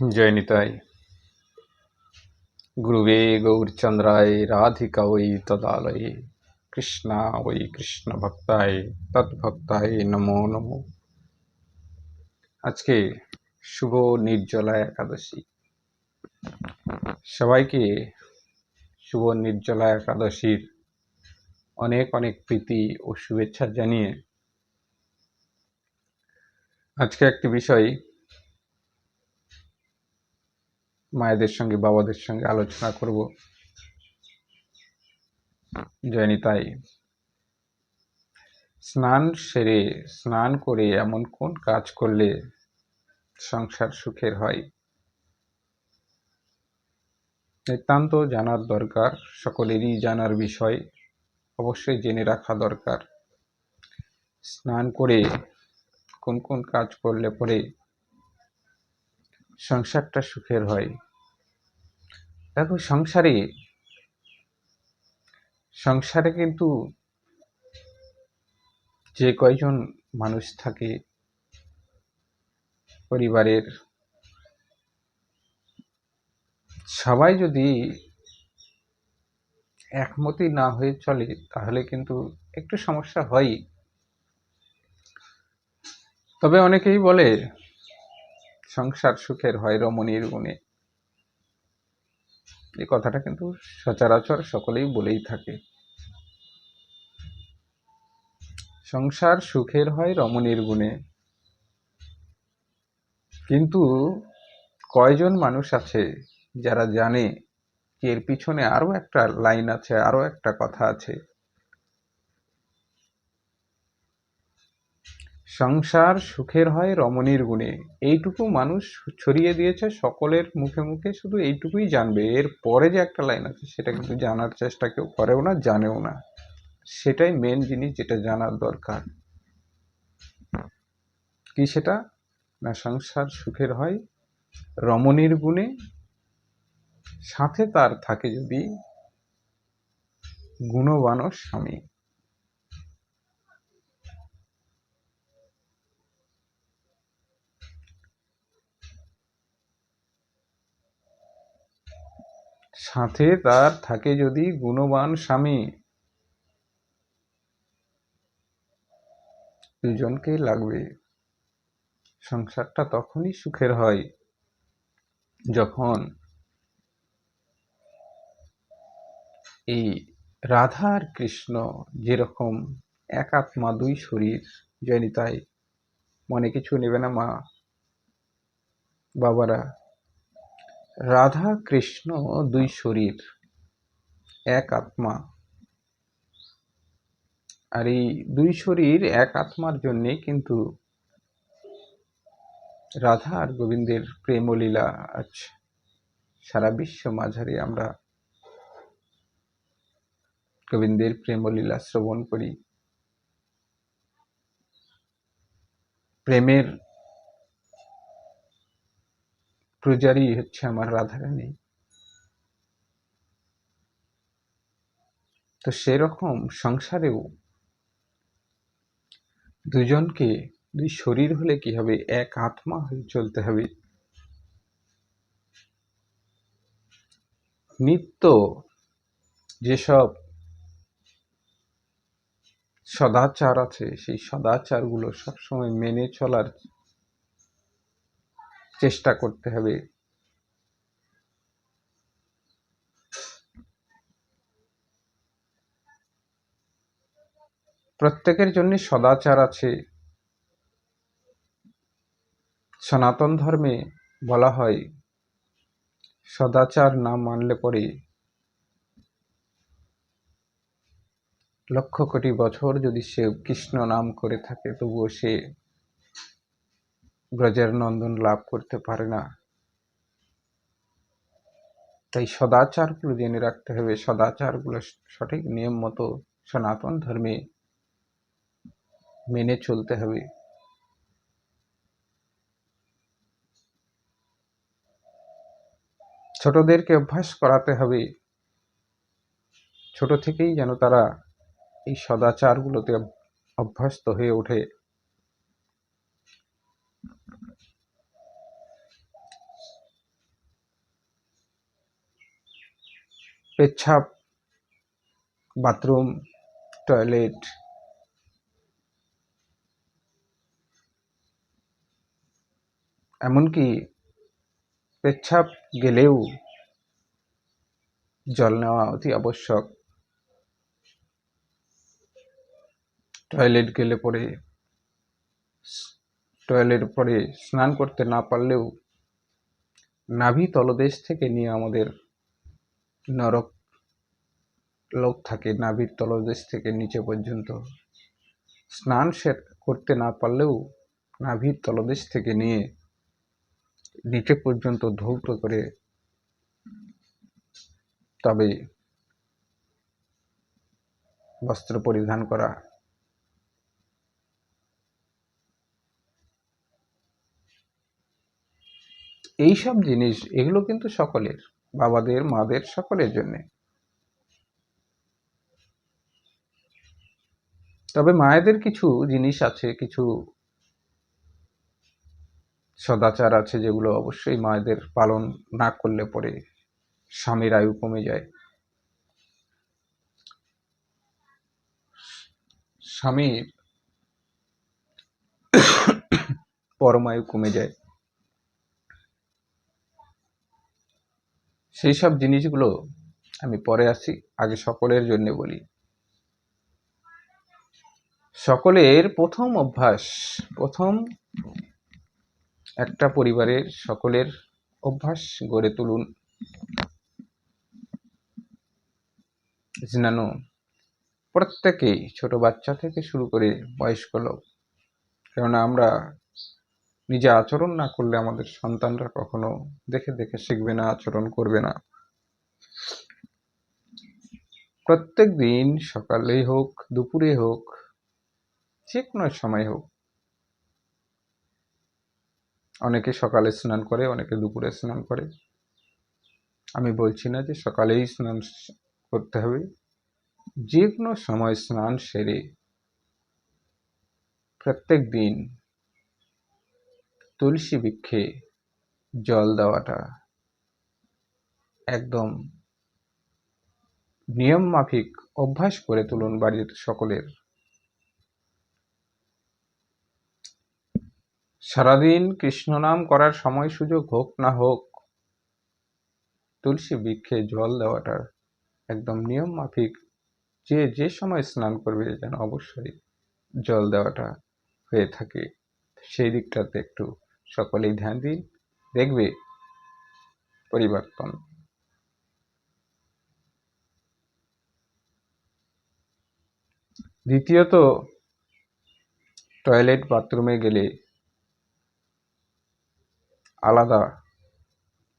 জয় নিতাই গুরুবে গৌরচন্দ্রায় রাধিকা ওই তদালয়ে, কৃষ্ণা ওই কৃষ্ণ ভক্তায় তৎভক্তায় নমো নমো। আজকে শুভ নির্জলা একাদশী। সবাইকে শুভ নির্জলা একাদশীর অনেক অনেক প্রীতি ও শুভেচ্ছা জানিয়ে আজকে একটি বিষয় মায়েদের সঙ্গে, বাবাদের সঙ্গে আলোচনা করব। জয়নি তাই স্নান সেরে, স্নান করে এমন কোন কাজ করলে সংসার সুখের হয়? নিতান্ত জানার দরকার, সকলেরই জানার বিষয় অবশ্যই জেনে রাখা দরকার। স্নান করে কোন কোন কাজ করলে পরে সংসারটা সুখের হয়। দেখো, সংসারে সংসারে কিন্তু যে কয়জন মানুষ থাকে, পরিবারের, সবাই যদি একমতি না হয়ে চলে, তাহলে কিন্তু একটু সমস্যা হয় তবে অনেকেই বলে সংসার সুখের হয় রমণীর গুণে। এই কথাটা কিন্তু সচরাচর সকলেই বলেই থাকে। সংসার সুখের হয় রমণীর গুণে। কিন্তু কয়জন মানুষ আছে যারা জানে এর পিছনে আরও একটা লাইন আছে আরও একটা কথা আছে? সংসার সুখের হয় রমণীর গুণে। এইটুকু মানুষ ছড়িয়ে দিয়েছে সকলের মুখে মুখে, শুধু এইটুকুই জানবে। এর পরে যে একটা লাইন আছে, সেটা কিন্তু জানার চেষ্টা কেউ করেও না, জানেও না। সেটাই মেন জিনিস যেটা জানার দরকার। কি সেটা? না, সংসার সুখের হয় রমণীর গুণে। সাথে তার থাকে যদি গুণবান স্বামী। সাথে তার থাকে যদি গুণবান স্বামী। দুজনকে লাগবে। সংসারটা তখনই সুখের হয়, যখন এই রাধা আর কৃষ্ণ যেরকম এক আত্মা, দুই শরীর জয়নিতাই মনে কিছু নেবে না মা, বাবারা। রাধা কৃষ্ণ দুই শরীর, এক আত্মা। আর এই দুই শরীর এক আত্মার জন্যে কিন্তু রাধা আর গোবিন্দের প্রেমলীলা আজ সারা বিশ্ব মাঝারে আমরা গোবিন্দের প্রেমলীলা শ্রবণ করি। প্রেমের পূজারই হচ্ছে আমার রাধারানী। তো সেরকম সংসারেও দুজনকে দুই শরীর হলে কি হবে? এক আত্মা হয়ে চলতে হবে। নিত্য যেসব সদাচার আছে, সেই সদাচারগুলো সবসময় মেনে চলার চেষ্টা করতে হবে। প্রত্যেকের জন্য সদাচার আছে। সনাতন ধর্মে বলা হয়, সদাচার না মানলে পরে লক্ষ কোটি বছর যদি সে কৃষ্ণ নাম করে থাকে, তবুও সে ব্রজের নন্দন লাভ করতে পারে না। তাই সদাচারগুলো জেনে রাখতে হবে। সদাচারগুলো সঠিক নিয়ম মতো সনাতন ধর্মে মেনে চলতে হবে। ছোটদেরকে অভ্যাস করাতে হবে। ছোট থেকেই যেন তারা এই সদাচারগুলোতে অভ্যস্ত হয়ে ওঠে। পেচ্ছাপ, বাথরুম, টয়লেট, এমনকি পেচ্ছাপ গেলেও জল নেওয়া অতি আবশ্যক। টয়লেট গেলে পরে টয়লেট পরে স্নান করতে না পারলেও নাভি তলদেশ থেকে নিয়ে আমাদের নরক লোক থাকে, নাভির তলদেশ থেকে নিচে পর্যন্ত। স্নান করতে না পারলেও নাভির তলদেশ থেকে নিয়ে নিচে পর্যন্ত ধৌত করে তবে বস্ত্র পরিধান করা। এই সব জিনিস, এগুলো কিন্তু সকলের। বাবাদের, মাদের, সকলের জন্যে। তবে মায়েদের কিছু জিনিস আছে, কিছু সদাচার আছে যেগুলো অবশ্যই মায়েদের পালন না করলে পরে স্বামীর আয়ু কমে যায়। স্বামীর পরমায়ু কমে যায়। সেই সব জিনিসগুলো আমি পরে আসি, আগে সকলের জন্য বলি। সকলের প্রথম অভ্যাস, প্রথম একটা পরিবারের সকলের অভ্যাস গড়ে তুলুন। যেন প্রত্যেকেই ছোট বাচ্চা থেকে শুরু করে বয়স্ক লোক, কেননা আমরা নিজে আচরণ না করলে আমাদের সন্তানরা কখনো দেখে দেখে শিখবে না, আচরণ করবে না। প্রত্যেক দিন সকালেই হোক দুপুরে হোক যে কোনো সময় হোক, অনেকে সকালে স্নান করে, অনেকে দুপুরে স্নান করে। আমি বলছি না যে সকালেই স্নান করতে হবে। যে কোনো সময় স্নান সেরে প্রত্যেক দিন তুলসী বৃক্ষে জল দেওয়াটা একদম নিয়ম মাফিক অভ্যাস করে তুলুন বাড়ির সকলের। সারাদিন কৃষ্ণ নাম করার সময় সুযোগ হোক না হোক, তুলসী বৃক্ষে জল দেওয়াটা একদম নিয়ম মাফিক। যে যে সময় স্নান করবে যেন অবশ্যই জল দেওয়াটা হয়ে থাকে, সেই দিকটাতে একটু সকলেই ধ্যান দিন, দেখবে পরিবর্তন। দ্বিতীয়ত টয়লেট বাথরুমে গেলে আলাদা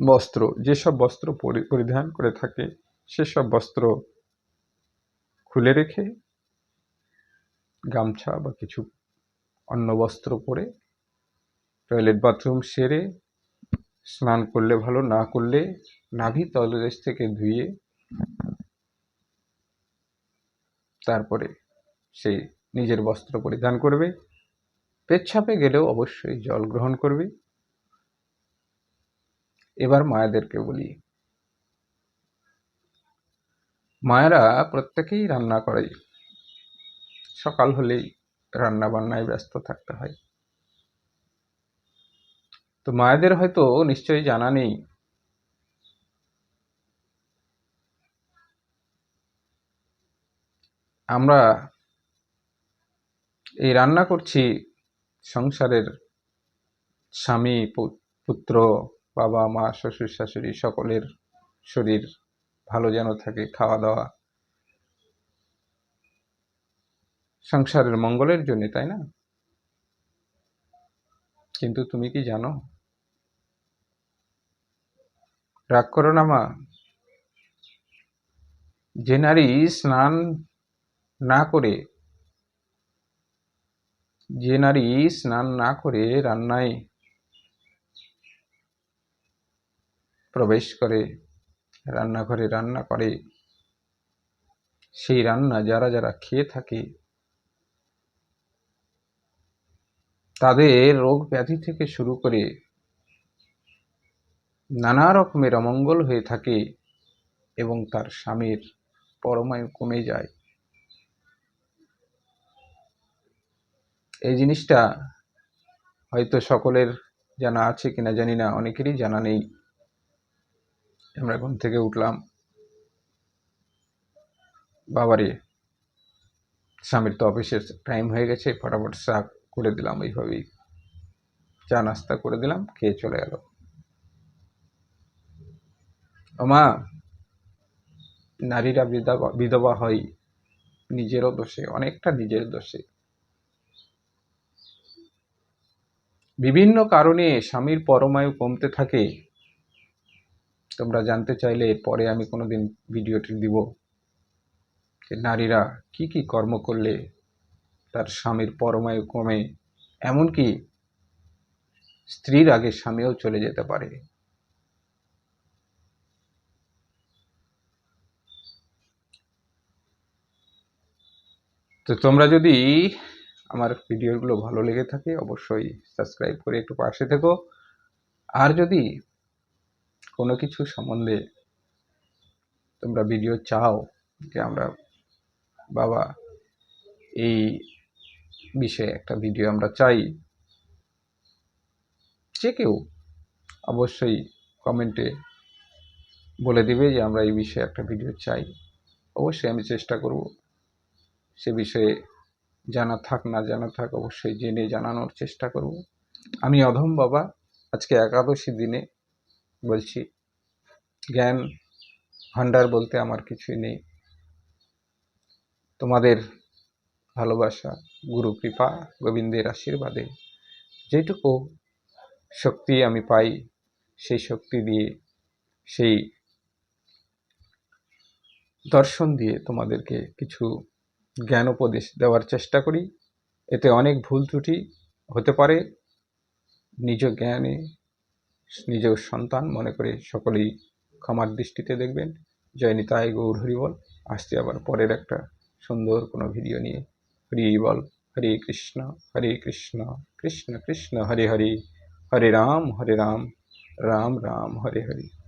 বস্ত্র, যেসব বস্ত্র পরিধান করে থাকে, সেসব বস্ত্র খুলে রেখে গামছা বা কিছু অন্য বস্ত্র পরে টয়লেট বাথরুম সেরে, স্নান করলে ভালো, না করলে নাভি তলদেশ থেকে ধুয়ে তারপরে সে নিজের বস্ত্র পরিধান করবে। পেচ্ছাপে গেলেও অবশ্যই জল গ্রহণ করবে। এবার মায়েদেরকে বলি, মায়েরা প্রত্যেকেই রান্না করে। সকাল হলেই রান্না বান্নায় ব্যস্ত থাকতে হয়। তো মায়েদের হয়তো নিশ্চয়ই জানা নেই। আমরা এই রান্না করছি সংসারের স্বামী পুত্র, বাবা, মা, শ্বশুর, শাশুড়ি, সকলের শরীর ভালো যেন থাকে খাওয়া দাওয়া সংসারের মঙ্গলের জন্য, তাই না? কিন্তু তুমি কি জানো? রাগ করো না, মা। যে নারী স্নান না করে যে নারী স্নান না করে রান্নায় প্রবেশ করে, রান্নাঘরে রান্না করে। সেই রান্না যারা যারা খেয়ে থাকে, তাদের রোগ ব্যাধি থেকে শুরু করে নানা রকমের অমঙ্গল হয়ে থাকে এবং তার স্বামীর পরমায়ু কমে যায়। এই জিনিসটা হয়তো সকলের জানা আছে কিনা জানি না, অনেকেরই জানা নেই। আমরা ঘুম থেকে উঠলাম। বাবারে, স্বামীর তো অফিসের টাইম হয়ে গেছে, ফটাফট চা করে দিলাম ওইভাবেই চা নাস্তা করে দিলাম, খেয়ে চলে গেল। মা নারীরা বিধবা বিধবা হয় নিজেরও দোষে, অনেকটা নিজের দোষে। বিভিন্ন কারণে স্বামীর পরমায়ু কমতে থাকে। তোমরা জানতে চাইলে পরে আমি কোনোদিন ভিডিওটি দিব যে নারীরা কি কি কর্ম করলে তার স্বামীর পরমায়ু কমে, এমনকি স্ত্রীর আগে স্বামীও চলে যেতে পারে। তো তোমরা যদি আমার ভিডিওগুলো ভালো লেগে থাকে, অবশ্যই সাবস্ক্রাইব করে একটু পাশে থেকো। আর যদি কোনো কিছু সম্বন্ধে তোমরা ভিডিও চাও যে আমরা বাবা এই বিষয়ে একটা ভিডিও আমরা চাই, যে কেউ অবশ্যই কমেন্টে বলে দিবে যে আমরা এই বিষয়ে একটা ভিডিও চাই। অবশ্যই আমি চেষ্টা করব সে বিষয়ে জানা থাক, না জানা থাক, অবশ্যই জেনে জানানোর চেষ্টা করব। আমি অধম বাবা, আজকে একাদশী দিনে বলছি, জ্ঞান ভাণ্ডার বলতে আমার কিছুই নেই। তোমাদের ভালোবাসা, গুরু কৃপা, গোবিন্দের আশীর্বাদে যেটুকু শক্তি আমি পাই, সেই শক্তি দিয়ে, সেই দর্শন দিয়ে তোমাদেরকে কিছু জ্ঞান উপদেশ দেওয়ার চেষ্টা করি। এতে অনেক ভুল ত্রুটি হতে পারে। নিজ জ্ঞানে নিজ সন্তান মনে করে সকলেই ক্ষমার দৃষ্টিতে দেখবেন। জয় নিতাই গৌর হরিবল, আসছে আবার পরের একটা সুন্দর কোনো ভিডিও নিয়ে। হরি বল, হরে কৃষ্ণ হরে কৃষ্ণ কৃষ্ণ কৃষ্ণ, হরে হরে হরে রাম হরে রাম রাম রাম, হরে হরে।